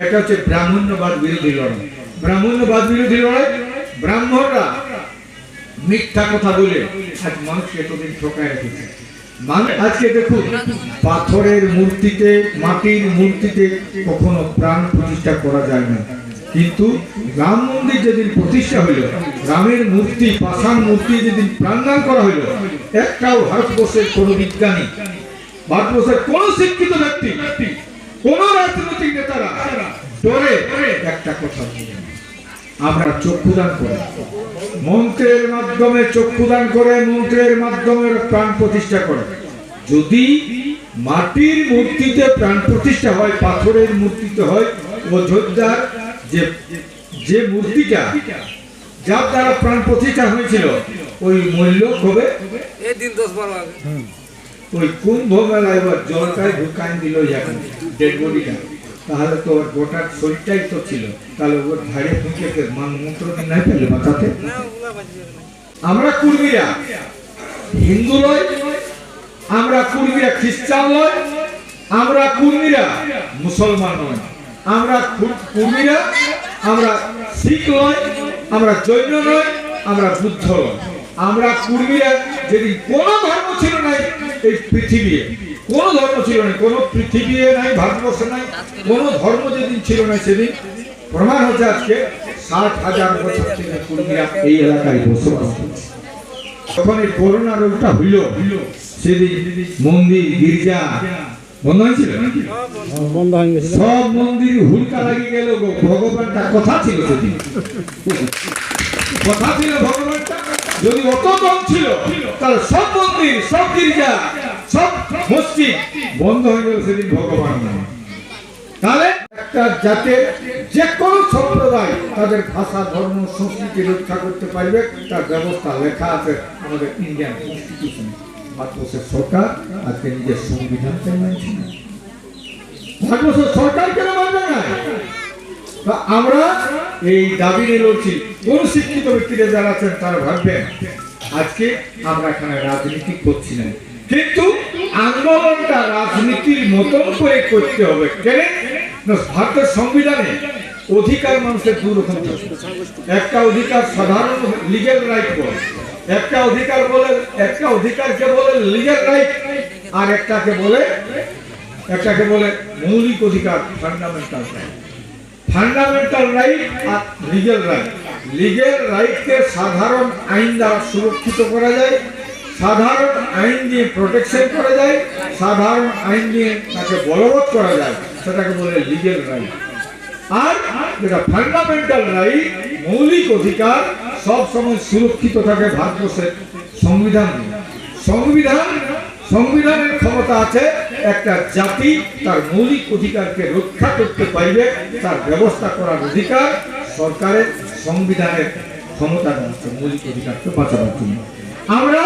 এটা হচ্ছে ব্রাহ্মণ্যবাদ বিরোধী লড়াই। ব্রাহ্মণ্যবাদ বিরোধী লড়াই, ব্রাহ্মণরা মিথ্যা কথা বলে আজ মানুষকে এতদিন ঠকায় রেখেছে। আজকে দেখুন, পাথরের মূর্তিতে, মাটির মূর্তিতে কখনো প্রাণ প্রতিষ্ঠা করা যায় না। কিন্তু রাম মন্দির যেদিন প্রতিষ্ঠা হইল রামের মূর্তি, পাষাণ মূর্তি যেদিন প্রাণদান করা হইল একটাও ভারতবর্ষের কোনো বিজ্ঞানী, ভারতবর্ষের কোন শিক্ষিত ব্যক্তি কোন রাজনৈতিক নেতারা ডরে একটা কথা আমরা চক্ষুদান করি। মন্ত্রের মাধ্যমে চক্ষুদান করে মন্ত্রের মাধ্যমে প্রাণ প্রতিষ্ঠা করে। যদি মাটির মূর্তিতে প্রাণ প্রতিষ্ঠা হয় পাথরের মূর্তিতে হয় অযোধ্যার যে যে মূর্তিটা যার দ্বারা প্রাণ প্রতিষ্ঠা হয়েছিল ওই মূল্য হবে দিন দশ বারো আগে ওই কুম্ভ মেলায় এবার জলটাই ঢুকান দিল এখন ডেড বডিটা তাহলে তো ওর গোটা শরীরটাই তো ছিল। তাহলে ওর ধারে ফুঁকে মান মন্ত্র নাই পেলে না আমরা কুর্মীরা হিন্দু নয় আমরা কুর্মীরা খ্রিস্টান নয় আমরা কুর্মীরা মুসলমান নয়। আমরা কুর্মীরা আমরা শিখ নয় আমরা জৈন নয় আমরা বুদ্ধ নয়। আমরা কুর্মীরা যেদিন কোনো ধর্ম ছিল না এই পৃথিবীতে কোনো ধর্ম ছিল না কোনো পৃথিবীতে নাই ভারতবর্ষে নাই কোনো ধর্ম যেদিন ছিল না সেদিন। প্রমাণ হচ্ছে আজকে ষাট হাজার বছর থেকে কুর্মীরা এই এলাকায় বসবাস করছে। যখন এই করোনা রোগটা হইল। সেদিন মন্দির গির্জা বন্ধ হয়েছিল? হয়ে গেছিল। সব মন্দির হুলকা লাগিয়ে গেল ভগবানটা কথা ছিল সেদিন। কথা ছিল ভগবানটা যদি অত কম ছিল। তাহলে সব মন্দির সব গির্জা সব মসজিদ বন্ধ হয়ে গেল সেদিন ভগবান নামে। তাহলে একটা জাতের যে কোনো সম্প্রদায় তাদের ভাষা ধর্ম সংস্কৃতি রক্ষা করতে পারবে। তার ব্যবস্থা লেখা আছে আমাদের ইন্ডিয়ান কনস্টিটিউশনে ভারতবর্ষের সরকার আজকে নিজের সংবিধানকে মানছে না? ভারতবর্ষের সরকার কেন মানবে না? আমরা এই দাবি নিয়ে কোন শিক্ষিত ব্যক্তিরা যারা আছেন তারা ভাববেন, আজকে আমরা এখানে রাজনীতি করছি না। কিন্তু আন্দোলনটা রাজনীতির মতন করে করতে হবে। কেন? ভারতের সংবিধানে অধিকার মানুষের দু রকম একটা অধিকার সাধারণ লিগেল রাইট বলে, একটা অধিকার বলে, একটা অধিকারকে বলে লিগেল রাইট আর একটাকে বলে একটাকে বলে মৌলিক অধিকার ফান্ডামেন্টাল রাইট ফান্ডামেন্টাল রাইট আর লিগেল রাইট লিগেল রাইটকে সাধারণ আইন দ্বারা সুরক্ষিত করা যায়, সাধারণ আইন দিয়ে প্রোটেকশন করা যায়, সাধারণ আইন দিয়ে তাকে বলবৎ করা যায়, সেটাকে বলে লিগেল রাইট আর যেটা ফান্ডামেন্টাল রাইট মৌলিক অধিকার সবসময় সুরক্ষিত থাকে ভারতবর্ষের সংবিধান সংবিধান সংবিধানের ক্ষমতা আছে, একটা জাতি তার মৌলিক অধিকারকে রক্ষা করতে পারবে, তার ব্যবস্থা করার অধিকার সরকারের সংবিধানের ক্ষমতা মৌলিক অধিকারকে বাঁচানোর জন্য। আমরা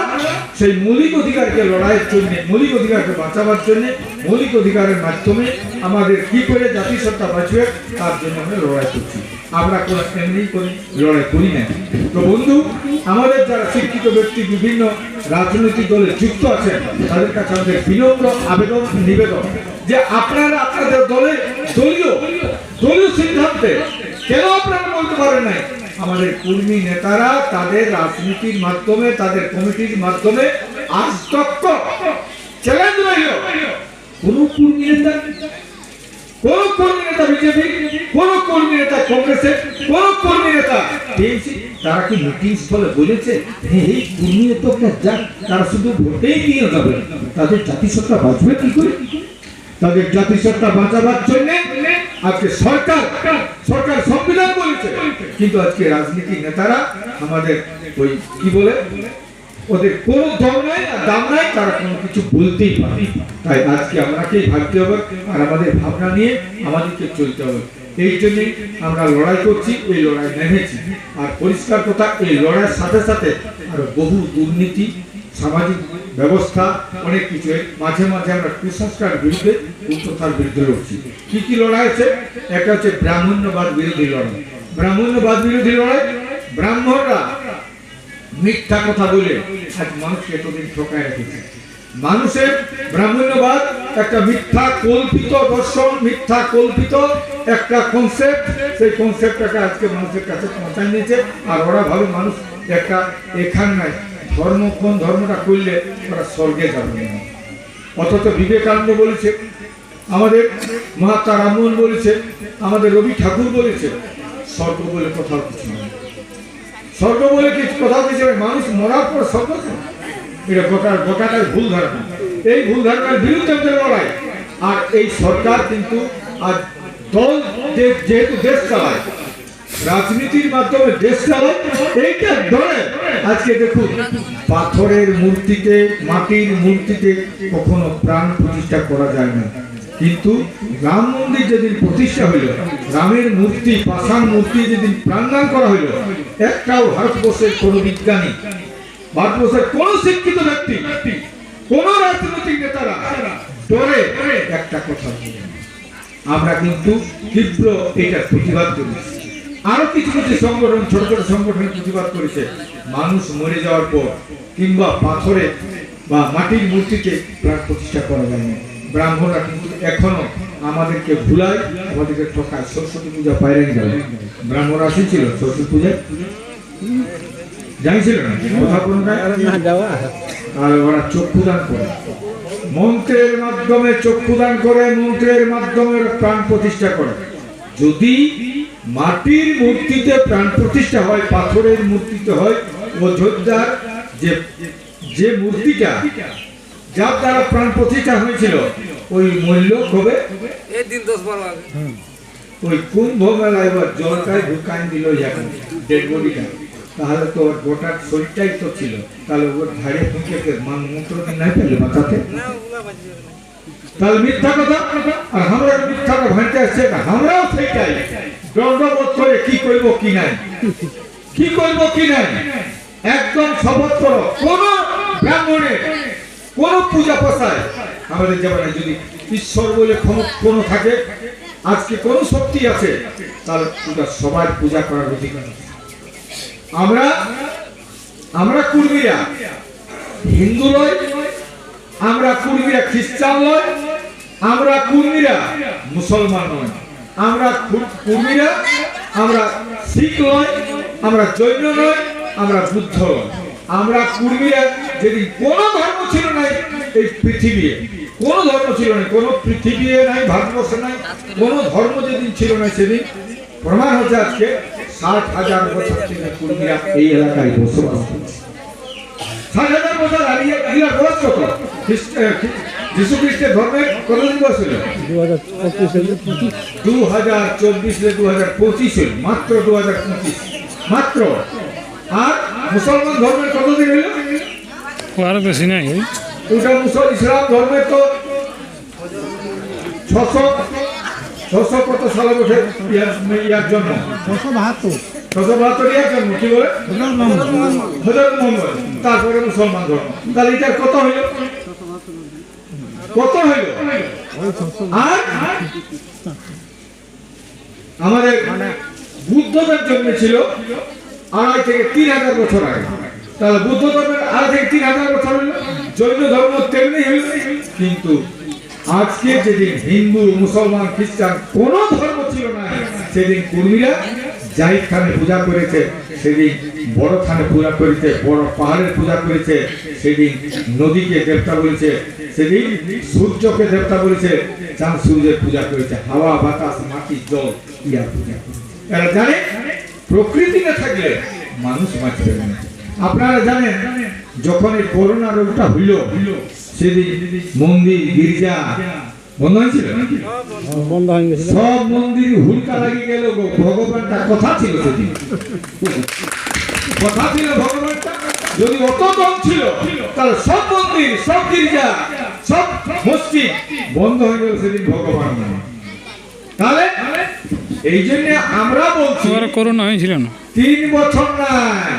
সেই মৌলিক অধিকারকে লড়াইয়ের জন্য, মৌলিক অধিকারকে বাঁচাবার জন্য, মৌলিক অধিকারের মাধ্যমে আমাদের কি করে জাতিসত্তা বাঁচবে, তার জন্য আমরা লড়াই করছি। আমরা কোনো এমনি করে লড়াই করি না। তো বন্ধু, আমাদের যারা শিক্ষিত ব্যক্তি, বিভিন্ন রাজনৈতিক দলে যুক্ত আছেন, তাদের কাছে আমাদের বিনম্র আবেদন, নিবেদন যে আপনারা আপনাদের দলে দলীয় দলীয় সিদ্ধান্তে কেন আপনারা বলতে পারেন নাই? আমাদের কর্মী নেতারা তাদের রাজনীতির মাধ্যমে তাদের কমিটির মাধ্যমে আজ তক্ক। চ্যালেঞ্জ রইল। কোন কর্মী নেতা কোন কর্মী নেতা বিজেপি কোন কর্মী নেতা কংগ্রেসের কোন কর্মী নেতা তারা কি মিটিং স্থলে বলেছে? "হ্যাঁ, এই কর্মী নেতা যাক তারা শুধু ভোটেই নিয়ে যাবে তাদের জাতিসত্তা বাঁচবে কি করে? তাদের জাতিসত্তা বাঁচাবার জন্য আজকে সরকার সরকার সংবিধান বলেছে। কিন্তু আজকে রাজনীতি নেতারা আমাদের ওই কি বলে, ওদের কোনো দম নাই আর দাম নাই, তারা কোনো কিছু বলতেই পারে। তাই আজকে আমাকেই ভাবতে হবে আর আমাদের ভাবনা নিয়ে আমাদেরকে চলতে হবে। এই জন্যই আমরা লড়াই করছি, এই লড়াই নেমেছি। আর পরিষ্কার কথা, এই লড়াইয়ের সাথে সাথে আরও বহু দুর্নীতি সামাজিক ব্যবস্থা, অনেক কিছু। মাঝে মাঝে আমরা কুসংস্কার বিরুদ্ধে কুপ্রথার বিরুদ্ধে লড়ছি। কি কি লড়াই আছে একটা হচ্ছে ব্রাহ্মণ্যবাদ বিরোধী লড়াই। ব্রাহ্মণ্যবাদ বিরোধী লড়াই? ব্রাহ্মণরা মিথ্যা কথা বলে আজ মানুষকে এতদিন ঠকায় রেখেছে। মানুষের ব্রাহ্মণ্যবাদ একটা মিথ্যা কল্পিত দর্শন, মিথ্যা কল্পিত একটা কনসেপ্ট সেই কনসেপ্টটাকে আজকে মানুষের কাছে পৌঁছায় নিয়েছে আর ওরা ভাবে মানুষ একটা এখান নাই ধর্ম কোন ধর্মটা করলে ওরা স্বর্গে যাবে না? অথচ বিবেকানন্দ বলেছে, আমাদের মহাত্মা রামমোহন বলেছে, আমাদের রবি ঠাকুর বলেছে, স্বর্গ বলে কোথাও কিছু নেই। স্বর্গ বলে কিছু, কোথাও কিছু। মানুষ মরার পর স্বর্গ এটা গোটা গোটাটাই ভুল ধারণা। এই ভুল ধারণার বিরুদ্ধে আমাদের লড়াই। আর এই সরকার কিন্তু আজ দল যেহেতু দেশ চালায় রাজনীতির মাধ্যমে দেশ চালায় এইটা ধরে। আজকে দেখুন, পাথরের মূর্তিতে মাটির মূর্তিতে কখনো প্রাণ প্রতিষ্ঠা করা যায় না। কিন্তু রাম মন্দির যেদিন প্রতিষ্ঠা হইল, রামের মূর্তি, পাষাণ মূর্তি যেদিন প্রাণদান করা হইল, একটাও ভারতবর্ষের কোন বিজ্ঞানী, ভারতবর্ষের কোন শিক্ষিত ব্যক্তি, কোন রাজনৈতিক নেতারা ডরে একটা কথা আমরা কিন্তু তীব্র এটা প্রতিবাদ করেছি আরও কিছু কিছু সংগঠন ছোট ছোট সংগঠন প্রতিবাদ করেছে। মানুষ মরে যাওয়ার পর কিংবা পাথরে বা মাটির মূর্তিতে প্রাণ প্রতিষ্ঠা করা যায় না ব্রাহ্মণরা কিন্তু এখনও আমাদেরকে ভুলায় আমাদেরকে ঠকায়। সরস্বতী পূজা বাইরে গেল ব্রাহ্মণরা আসেছিল সরস্বতী পূজায়। জানিছিল না? কথা আর ওরা চক্ষুদান করে। মন্ত্রের মাধ্যমে চক্ষুদান করে মন্ত্রের মাধ্যমে প্রাণ প্রতিষ্ঠা করে। যদি মাটির মূর্তিতে প্রাণ প্রতিষ্ঠা হয় পাথরের মূর্তিতে হয়। অযোধ্যার যে যে মূর্তিটা যার দ্বারা প্রাণ প্রতিষ্ঠা হয়েছিল ওই মূল্য কবে? এই দিন দশ বারো আগে। ওই কুম্ভ মেলায় এবার জলটাই ঢুকান দিল এখন ডেড বডিটা। তাহলে তো ওর গোটা শরীরটাই তো ছিল। তাহলে ওর ধারে ফুঁকে মান মন্ত্র নাই পেলে মাথাতে? তাহলে মিথ্যা কথা? আর আমরা মিথ্যাটা ভাঙতে আসছে না আমরাও সেইটাই। দণ্ডবোধ করে কি করব কি নাই? কি করব কি নাই? একদম শপথ করো, কোন ব্রাহ্মণের কোন পূজা পাশায় আমাদের জামানায় যদি ঈশ্বর বলে কোনো থাকে, আজকে কোন শক্তি আছে, তাহলে ওটা সবার পূজা করার অধিকার। আমরা আমরা কুর্মীরা, হিন্দু নয়, আমরা কুর্মীরা খ্রিস্টান নয়, আমরা কুর্মীরা মুসলমান নয়। আমরা কুর্মীরা, আমরা শিখ নয় আমরা জৈন নয় আমরা বুদ্ধ আমরা কুর্মীরা যেদিন কোনো ধর্ম ছিল না এই পৃথিবী কোন ধর্ম ছিল না কোন পৃথিবী নাই, ভারতবর্ষে নাই, কোন ধর্ম যেদিন ছিল না সেদিন, প্রমাণ হচ্ছে আজকে ষাট হাজার বছর থেকে কুর্মীরা এই এলাকায় বসবাস করছে। ষাট হাজার বছর আগে এগুলা বয়স কত যীশু খ্রিস্টের ধর্মের কতদিন বয়স হলো? দু হাজার পঁচিশে দু হাজার চব্বিশে দু হাজার পঁচিশে মাত্র দু হাজার পঁচিশ। মাত্র? আর মুসলমান ধর্মের কতদিন হইল আরও বেশি নাই। ওই ওটা মুসল ইসলাম ধর্মের তো ছশো ছশো কত সালে ইয়ার ইয়ার জন্ম? ছশো বাহাত্তর। ছশো বাহাত্তর ইয়ার জন্ম কি বলে? হজরত মোহাম্মদ। তারপরে মুসলমান ধর্ম। তাহলে এটার কত হইল? কত হইল? আর? আমাদের বুদ্ধদের জন্ম ছিল আড়াই থেকে তিন হাজার বছর আগে। তাহলে বুদ্ধ ধর্মের আড়াই থেকে তিন হাজার বছর হইল। জৈন ধর্ম তেমনি হইল। কিন্তু আজকে যেদিন হিন্দু, মুসলমান, খ্রিস্টান কোন ধর্ম ছিল না, সেদিন কুর্মীরা জাহিদ খানে পূজা করেছে, সেদিন বড় খানে পূজা করেছে, বড় পাহাড়ের পূজা করেছে, সেদিন নদীকে দেবতা বলেছে, সেদিন সূর্যকে দেবতা বলেছে, চাঁদ সূর্যের পূজা করেছে, হাওয়া, বাতাস, মাটি, জল, ইয়ার পূজা। এরা জানে প্রকৃতি না থাকলে মানুষ বাঁচবে না আপনারা জানেন, যখন এই করোনা রোগটা হইল মন্দির গির্জা বন্ধ হয়েছিল? বন্ধ হয়ে গেছিল। সব মন্দির হুলকা লাগিয়ে গেল গো ভগবানটা কথা ছিল সেদিন। কথা ছিল ভগবানটা যদি অত কম ছিল তাহলে সব মন্দির সব গির্জা সব মসজিদ বন্ধ হয়ে গেল সেদিন ভগবান তাহলে এই জন্য আমরা বলছি করোনা হয়েছিল না। তিন বছর নাই।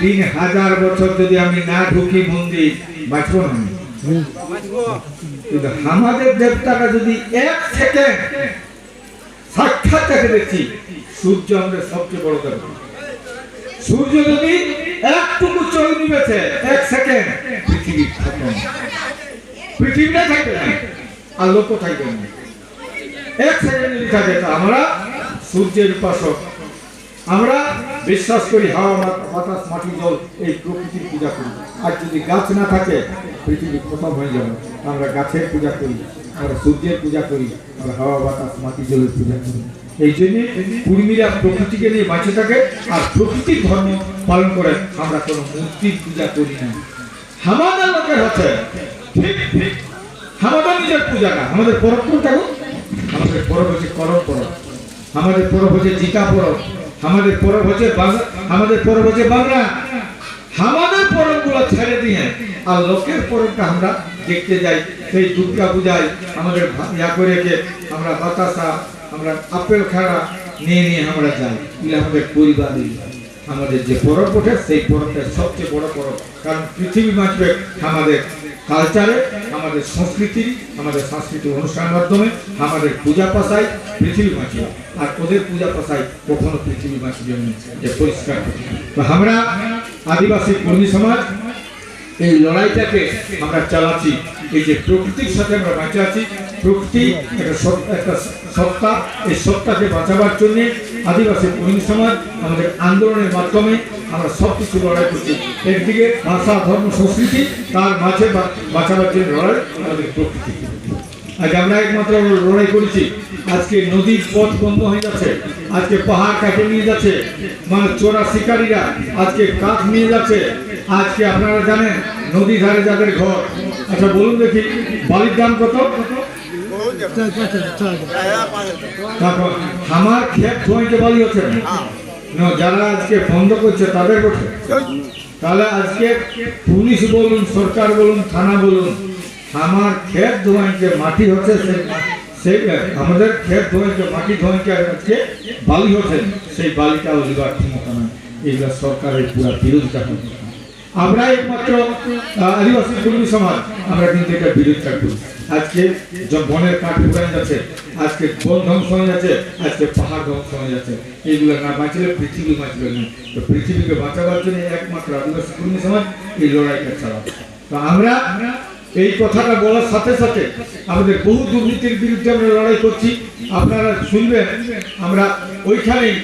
তিন হাজার বছর যদি আমি না ঢুকি মন্দির, বাঁচবো না। কিন্তু আমাদের দেবতারা যদি এক সেকেন্ড সাক্ষাৎ দেখে দেখছি, সূর্য আমাদের সবচেয়ে বড় দেবতা। সূর্য যদি একটুকু চোখ নিবেছে, এক সেকেন্ড, পৃথিবী খতম পৃথিবীটা থাকবে না, আর লোক থাকবে না। এক সেকেন্ড যদি থাকে আমরা সূর্যের উপাসক আমরা বিশ্বাস করি হাওয়া বাতাস, মাটি, জল এই প্রকৃতির পূজা করি। আর যদি গাছ না থাকে, পৃথিবী খতম হয়ে যাবে আমরা গাছের পূজা করি, আমরা সূর্যের পূজা করি, আমরা হাওয়া, বাতাস, মাটি, জলের পূজা করি। এই জন্যে কুর্মীরা প্রকৃতিকে নিয়ে বাঁচে থাকে আর প্রকৃতির ধর্ম পালন করে আমরা কোনো মূর্তির পূজা করি না। আমাদের লোকের হচ্ছে ঠিক। আমাদের নিজের পূজা না। আমাদের পরব কোনটা আমাদের পরব হচ্ছে করম পরব। আমাদের পরব হচ্ছে জিকা পরব। আমাদের পরব হচ্ছে আমাদের পরব হচ্ছে বাংলা। আমাদের পরবগুলো ছেড়ে দিয়ে আর লোকের পরবটা আমরা দেখতে যাই, সেই দুর্গা পূজায় আমাদের ইয়া করে আমরা বাতাসা আমরা আপেল খাড়া নিয়ে নিয়ে আমরা যাই। আমাদের পরিবারের আমাদের যে পরব ওঠে সেই পরবটা সবচেয়ে বড় পরব। কারণ পৃথিবী বাঁচবে আমাদের কালচারে আমাদের সংস্কৃতি, আমাদের সাংস্কৃতিক অনুষ্ঠানের মাধ্যমে, আমাদের পূজা পাশায় পৃথিবী বাঁচবে। আর ওদের পূজা পাশায় কখনো পৃথিবী বাঁচবে না। যে পরিষ্কার তো আমরা আদিবাসী কর্মী সমাজ, এই লড়াইটাকে আমরা চালাচ্ছি। এই যে প্রকৃতির সাথে আমরা বাঁচে আছি, প্রকৃতি একটা সত্তা, এই সত্তাকে বাঁচাবার জন্য আদিবাসী কর্মী সমাজ আমাদের আন্দোলনের মাধ্যমে আমরা সব কিছু লড়াই করছি। একদিকে ভাষা, ধর্ম, সংস্কৃতি, তার মাঝে বাঁচাবার জন্য লড়াই আমাদের প্রকৃতি। আজ আমরা একমাত্র লড়াই করেছি। আজকে নদীর পথ বন্ধ হয়ে যাচ্ছে। আজকে পাহাড় কাটে নিয়ে যাচ্ছে। মানে চোরা শিকারীরা আজকে কাঠ নিয়ে যাচ্ছে। আজকে আপনারা জানেন নদী ধারে যাদের ঘর। আচ্ছা বলুন দেখি, বালির দাম কত? তারপর আমার ক্ষেত ধোঁয়াইতে বালি হচ্ছে। না, যারা আজকে বন্ধ করছে তাদের তাহলে আজকে পুলিশ বলুন সরকার বলুন থানা বলুন আমার ক্ষেত ধোঁয়াইতে মাটি হচ্ছে সেই আমাদের ক্ষেত ধোঁয়াইতে মাটি ধোঁয়াইতে আজকে বালি হচ্ছে। সেই বালিটাও লিবার ক্ষমতা নয় এগুলো সরকারের পুরো বিরোধিতা আমরা একমাত্র আদিবাসী কর্মী সমাজ আমরা কিন্তু এটা বিরোধিতা করি আজকে বনের কাঠ উড়াই যাচ্ছে, আজকে বন ধ্বংস হয়ে যাচ্ছে, আজকে পাহাড় ধ্বংস হয়ে যাচ্ছে। এইগুলো না বাঁচলে পৃথিবী বাঁচবে না। তো পৃথিবীকে বাঁচাবার জন্য একমাত্র আদিবাসী কর্মী সমাজ এই লড়াইটা ছাড়া তো আমরা এই কথাটা বলার সাথে সাথে আমাদের বহু দুর্নীতির বিরুদ্ধে আমরা লড়াই করছি। আপনারা শুনবেন, আমরা ওইখানেই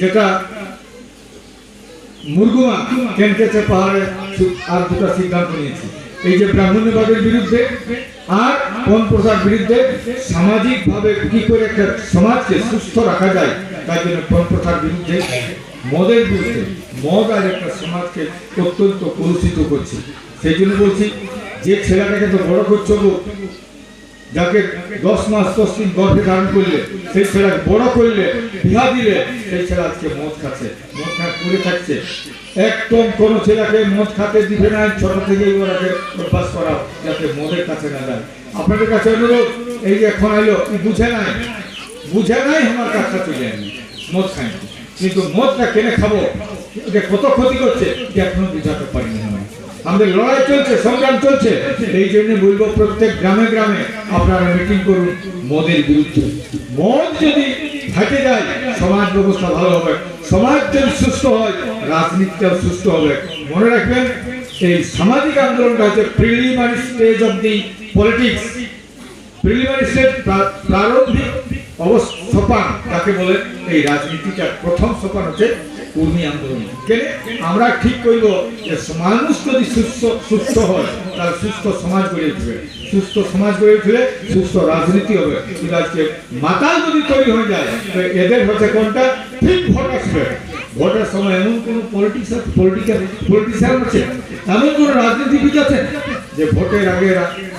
যেটা মুরগুমা কেনকেছে পাহাড়ে আর দুটা সিদ্ধান্ত নিয়েছি। এই যে ব্রাহ্মণ্যবাদের বিরুদ্ধে আর কোন প্রথার বিরুদ্ধে সামাজিক ভাবে কি করে একটা সমাজকে সুস্থ রাখা যায়, তার জন্য কোন প্রথার বিরুদ্ধে? মদের বিরুদ্ধে। মদ আর একটা সমাজকে অত্যন্ত কলুষিত করছে। সেই জন্য বলছি, যে ছেলেটাকে তো বড় করছ যাকে দশ মাস দশ দিন গর্ভে ধারণ করলে, সেই ছেলে বড় করলে, বিহা দিলে, সেই ছেলে আজকে মদ খাচ্ছে, মদ খা করে থাকছে। একদম কোন ছেলেকে মদ খাতে দিবে না, ছোট থেকে ওরাকে অভ্যাস করাও, যাতে মদের কাছে না যায়। আপনাদের কাছে অনুরোধ, এই যে এখন এলো বুঝে নাই? বুঝে নাই আমার কাছে চলে আনি মদ খাই কিন্তু মদটা কেনে খাব, এটা কত ক্ষতি করছে এখনও বুঝাতে পারিনি আমরা আমাদের লড়াই চলছে সংগ্রাম চলছে। এই জন্য বলব প্রত্যেক গ্রামে গ্রামে আপনারা মিটিং করুন। মদের বিরুদ্ধে। মদ যদি থাকে যায় সমাজ ব্যবস্থা ভালো হবে। সমাজ যদি সুস্থ হয় রাজনীতিটাও সুস্থ হবে। মনে রাখবেন এই সামাজিক আন্দোলনটা হচ্ছে preliminary stage of the politics preliminary stage প্রারম্ভিক অবস্থান তাকে বলে এই রাজনীতিটার প্রথম সোপান হচ্ছে কর্মী আন্দোলন আমরা ঠিক করব যে মানুষ যদি সুস্থ সুস্থ হয়, তাহলে সুস্থ সমাজ গড়ে উঠবে। সুস্থ সমাজ গড়ে উঠলে সুস্থ রাজনীতি হবে। আজকে মাতাল যদি তৈরি হয়ে যায়, তো এদের হচ্ছে কোনটা? ঠিক ভোট আসবে ভোটের সময় এমন কোনো পলিটিক্স পলিটিক্যাল পলিটিশিয়ান আছে? এমন কোন রাজনীতিবিদ আছে? যে ভোটের আগে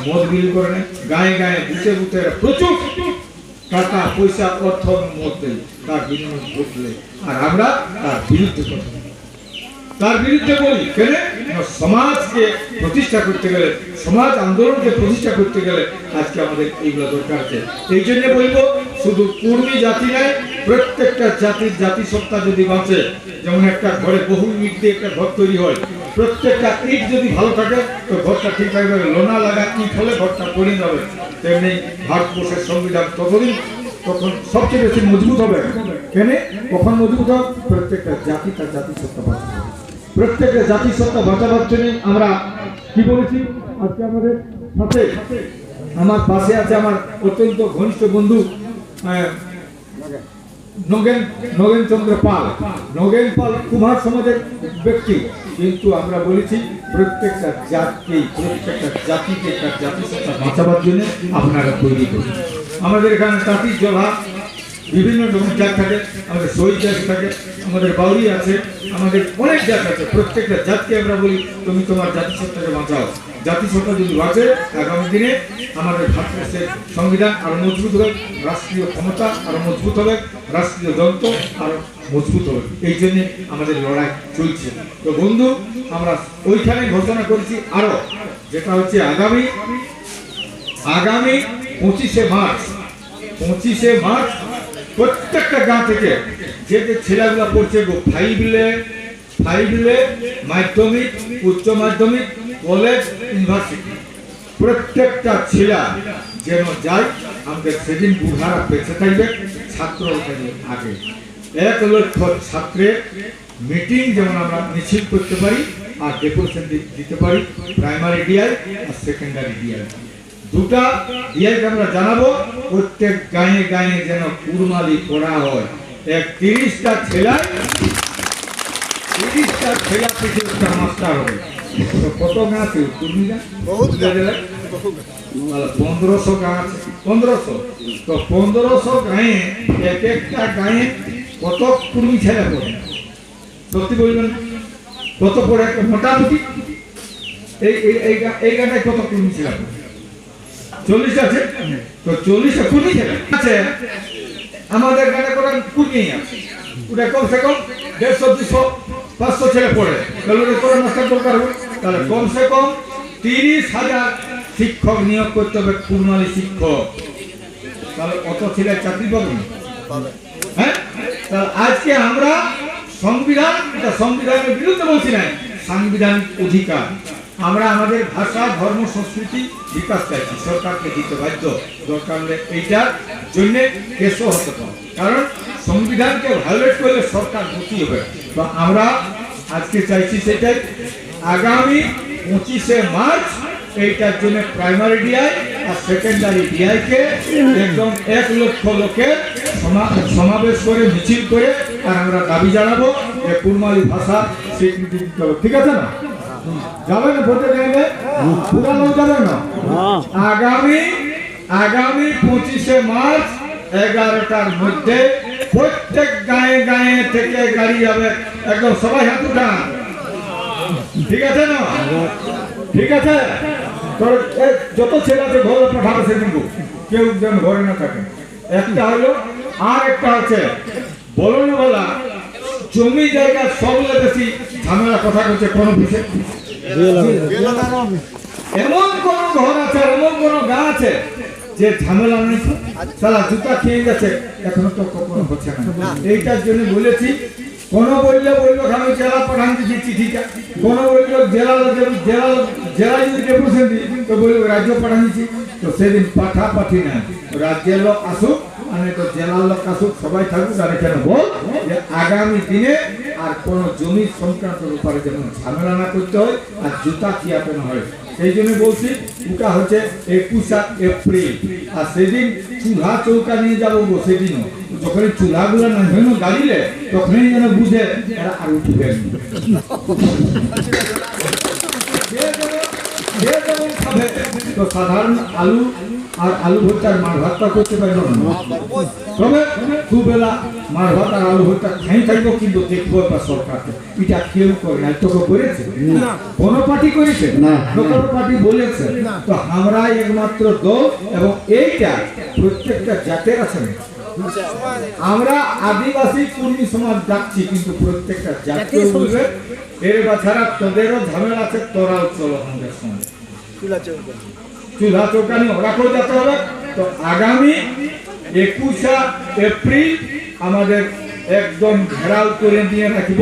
মদ বিলি করে নেয়, গায়ে গায়ে বুঝে বুঝে প্রচুর। টাকা, পয়সা, অর্থ মদ দেয় তার বিনিময় দেয় আর আমরা তার বিরুদ্ধে কথা। তার বিরুদ্ধে বলি, কেন? সমাজকে প্রতিষ্ঠা করতে গেলে, সমাজ আন্দোলনকে প্রতিষ্ঠা করতে গেলে আজকে আমাদের এইগুলো দরকার আছে। এই জন্য বলব, শুধু কর্মী জাতি নয় প্রত্যেকটা জাতির জাতিসত্তা যদি বাঁচে, যেমন একটা ঘরে বহু ইট দিয়ে একটা ঘর তৈরি হয়, প্রত্যেকটা ইট যদি ভালো থাকে, তো ঘরটা ঠিক থাকবে। লোনা লাগা ইট হলে ঘরটা পড়ে যাবে। তেমনি ভারতবর্ষের সংবিধান ততদিন তখন সবচেয়ে বেশি মজবুত হবে কেন? কখন মজবুত হবে? প্রত্যেকটা জাতি তার জাতিসত্তা বাঁচবে। প্রত্যেকের জাতিসত্তা বাঁচাবার জন্য আমরা কি বলেছি? আজকে আমাদের সাথে, আমার পাশে আছে আমার অত্যন্ত ঘনিষ্ঠ বন্ধু নগেন নগেন চন্দ্র পাল। নগেন পাল কুমার সমাজের ব্যক্তি। কিন্তু আমরা বলেছি প্রত্যেকটা জাতকে, প্রত্যেকটা জাতিকে তার জাতিসত্তা বাঁচাবার জন্য আপনারা তৈরি করুন। আমাদের এখানে তাঁতির জলা বিভিন্ন রকম জাত থাকে, আমাদের শহীদ জাত থাকে, আমাদের বাউরি আছে, আমাদের অনেক জাত আছে। প্রত্যেকটা জাতকে আমরা বলি, তুমি তোমার জাতিসত্তাকে বাঁচাও। জাতিসত্তা যদি বাঁচে, আগামী দিনে আমাদের ভারতবর্ষের সংবিধান আরও মজবুত হবে, রাষ্ট্রীয় ক্ষমতা আরও মজবুত হবে, রাষ্ট্রীয় যন্ত্র আরও মজবুত হবে। এই জন্যে আমাদের লড়াই চলছে। তো বন্ধু, আমরা ওইখানে ঘোষণা করেছি আরও যেটা হচ্ছে আগামী আগামী পঁচিশে মার্চ পঁচিশে মার্চ প্রত্যেকটা গাঁ থেকে যে যে ছেলেগুলো পড়ছে গো ফাইভলে ফাইভলে মাধ্যমিক, উচ্চ মাধ্যমিক, কলেজ, ইউনিভার্সিটি, প্রত্যেকটা ছেলে যেন যায়, আমাদের সেদিন বুধারা বেঁচে থাকবে ছাত্র আগে। এক লক্ষ ছাত্রের মিটিং যেমন আমরা নিশ্চিত করতে পারি, আর ডেপুটেশন দিতে পারি, প্রাইমারি ডিআই আর সেকেন্ডারি ডিআই। দুটা ডিআইকে আমরা জানাব প্রত্যেক গায়ে গায়ে যেন কুরমালি করা হয়। এক তিরিশটা ছেলায় তিরিশটা ছেলা একটা মাস্টার হবে। তো কত গাঁ আছে? কুর্মিরা বহুত পনেরোশো গাঁ আছে। পনেরোশো? তো পনেরোশো গায়ে এক একটা গায়ে কত কুর্মি ছেলে পড়ে? সত্যি বলবেন কত পড়ে? মোটামুটি? এই এই- গানটায় কত কুর্মি ছেলে পড়ে? চল্লিশ আছে? তো আছে? আমাদের কমসে কম দেড়শো, দুশো, পাঁচশো পড়ে। দরকার তাহলে কমসে কম তিরিশ হাজার শিক্ষক নিয়োগ করতে হবে কুড়মালি শিক্ষক। তাহলে অত ছেলে চাকরি পাবে হ্যাঁ? আজকে আমরা সংবিধান, এটা সংবিধানের বিরুদ্ধে বলছি না, সাংবিধানিক অধিকার। আমরা আমাদের ভাষা, ধর্ম, সংস্কৃতি বিকাশ চাইছি। সরকারকে দিতে বাধ্য। দরকার হলে এইটার জন্য কেসও হতে পারে। কারণ সংবিধানকে ভায়োলেট করলে সরকার গতি হবে। তো আমরা আজকে চাইছি সেটাই। আগামী পঁচিশে মার্চ এইটার জন্য প্রাইমারি ডিআই আর সেকেন্ডারি ডিআইকে একদম এক লক্ষ লোকের সমা- সমাবেশ করে, মিছিল করে আর আমরা দাবি জানাব যে কুরমালি ভাষা স্বীকৃতি দিতে হবে। ঠিক আছে না? যাবে না ভোটে দেবে পুরা লোক যাবে না। আগামী আগামী পঁচিশে মার্চ এগারোটার মধ্যে প্রত্যেক গায়ে গায়ে থেকে গাড়ি যাবে একদম সবাই হাত উঠান। ঠিক আছে না? ঠিক আছে? তোর যত ছেলে আছে ঘরে পাঠাবে সেদিন কেউ যেন ঘরে না থাকে। একটা হলো আর একটা হচ্ছে বলো বলা জমি জায়গা সবলে বেশি ঝামেলা কথা বলছে, কোনো বিষয় এমন কোন ঘর আছে, এমন কোন গা আছে যে ঝামেলা নেই। সারা জুতা খেয়ে গেছে, এখনও তো কখনো হচ্ছে না। এইটার জন্য বলেছি, কোন বললে বলল আমি জেলা প্রধান দিচ্ছি চিঠিটা। কোন বলল জেলা জেলা জেলা যদি ডেপুটেশন তো বলল রাজ্য প্রধান দিচ্ছি তো সেদিন পাঠা পাঠি না রাজ্যের লোক আসুক যে আগামী দিনে জমি না করতে হয় আর জুতা হয়। সেই জন্য বলছি সেদিন চুলা চৌকা নিয়ে যাব সেদিনও। যখন চুলাগুলো না হেন গাড়িলে, তখনই যেন বুঝে আর সাধারণ আলু আর আলু ভর্তার মার ভাতটা করতে পারব না। তবে দুবেলা মার ভাত আর আলু ভর্তা খাই থাকব কিন্তু দেখব এবার সরকারকে এটা কেউ করে না তোকে করেছে কোন পার্টি করেছে? না। কোনো পার্টি বলেছে? তো আমরা একমাত্র দল এবং এইটা প্রত্যেকটা জাতের আছে। না। আমরা আদিবাসী কুর্মী সমাজ ডাকছি কিন্তু প্রত্যেকটা জাতীয় বলবে এর বাছাড়া তোদেরও ঝামেলা আছে তোরাও চলো আমাদের সঙ্গে। চুলা চৌকানি করে যেতে হবে। তো আগামী একুশা এপ্রিল আমাদের একদম ঘেরাও করে নিয়ে রাখব।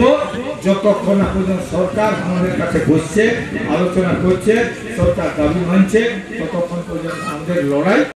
যতক্ষণ না পর্যন্ত সরকার আমাদের কাছে বসছে, আলোচনা করছে, সরকার দাবি মানছে, ততক্ষণ পর্যন্ত আমাদের লড়াই